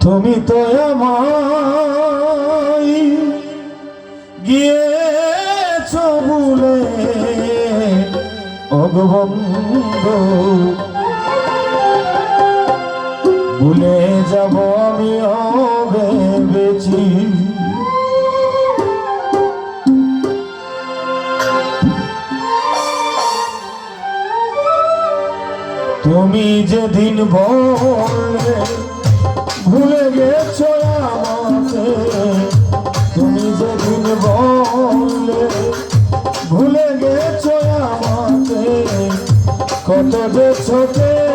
তুমি তো আমায় গিয়েছ ভুলে। অগবন্ধ ভুলে যাব আমি ভেবেছি তুমি যেদিন বললে ভুলে গেছো আমাকে? তুমি যেদিন বললে ভুলে গেছো আমাকে? কত যে চোখের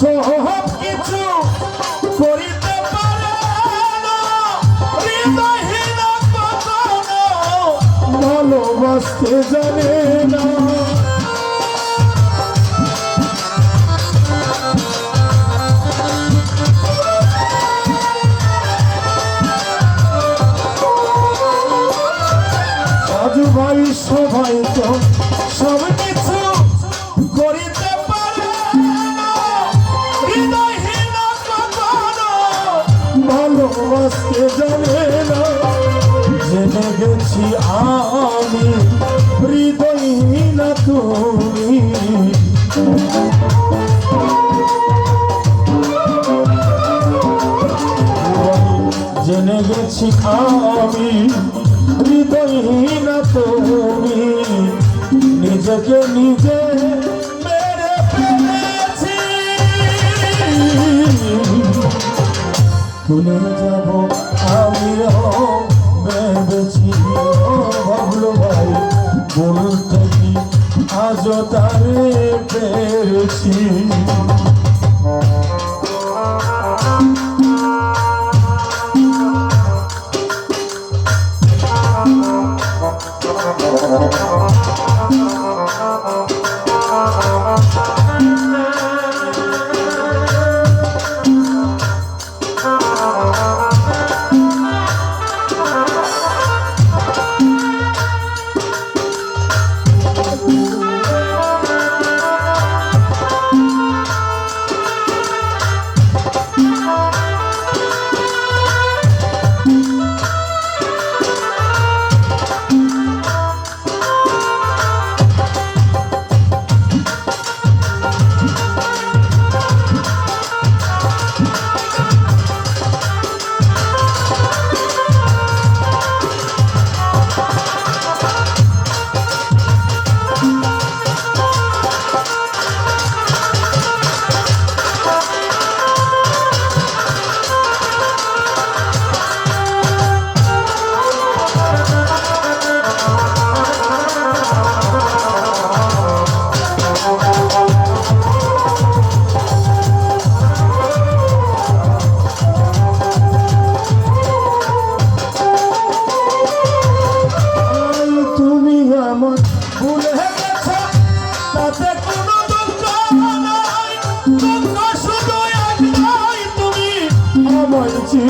সব কিছু করিতে পারে ভালোবাসতে জানে না। গেছি আমি হৃদয়হীন তুমি। জেনে গেছি আমি হৃদয়হীন তুমি। নিজেকে নিজে তুলে যাব আমিও ভেবেছি ও বাবলু ভাই বলতে কি তারে পেরেছি? আই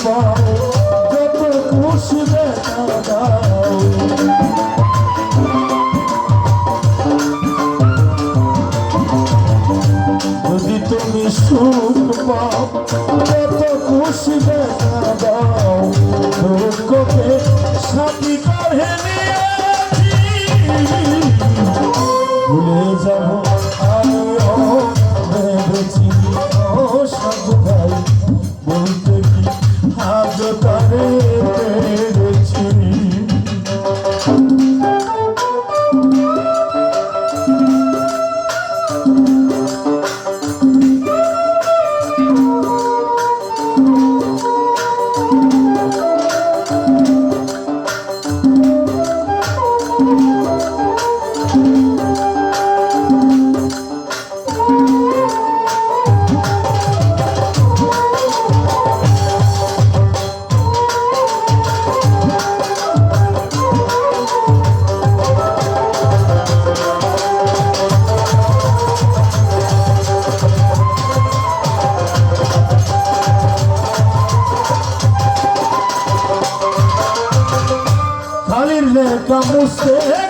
পাও যত খুশি দেখা দাও যদি তুমি সুখ পাও যত খুশি দেখা দাও দুঃখকে সাথী করে নিয়েছি ভুলে যাব Vamos ter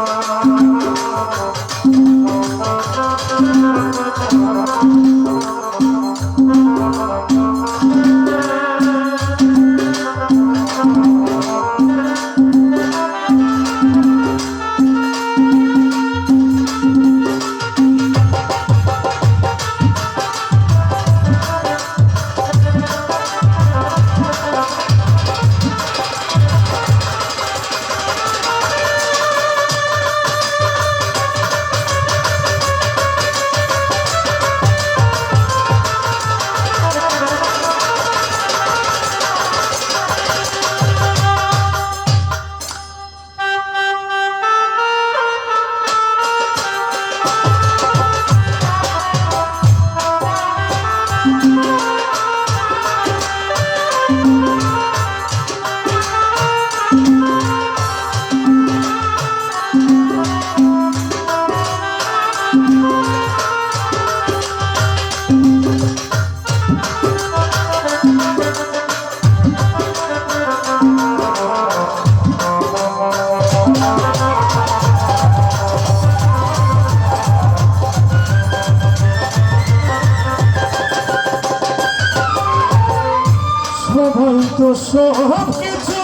সবাই তো সব কিছু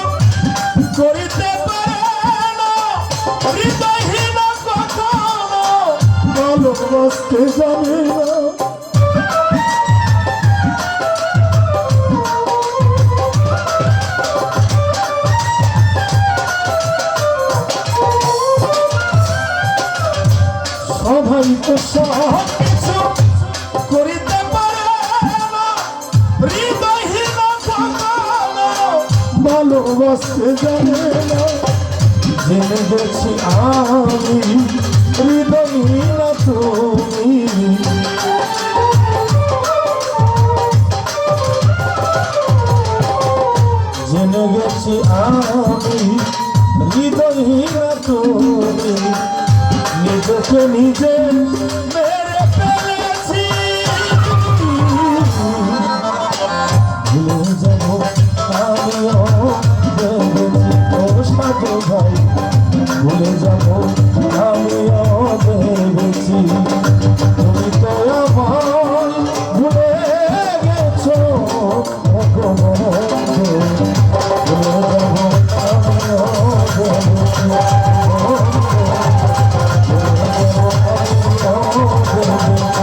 করিতে ভালোবাসতে সবাই তো সব কিছু ভালোবাসতে জানে না জেনে গেছি আমি, হৃদয়হীন তুমি। জেনে গেছি আমি হৃদয়হীনা তুমি। নিজকে নিজে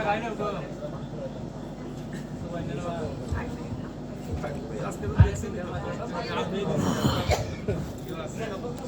গান গেয়ে শেষ কর দুইটা গান আর বেশি পাঁচশো টাকা দিয়া শেষ করে দে।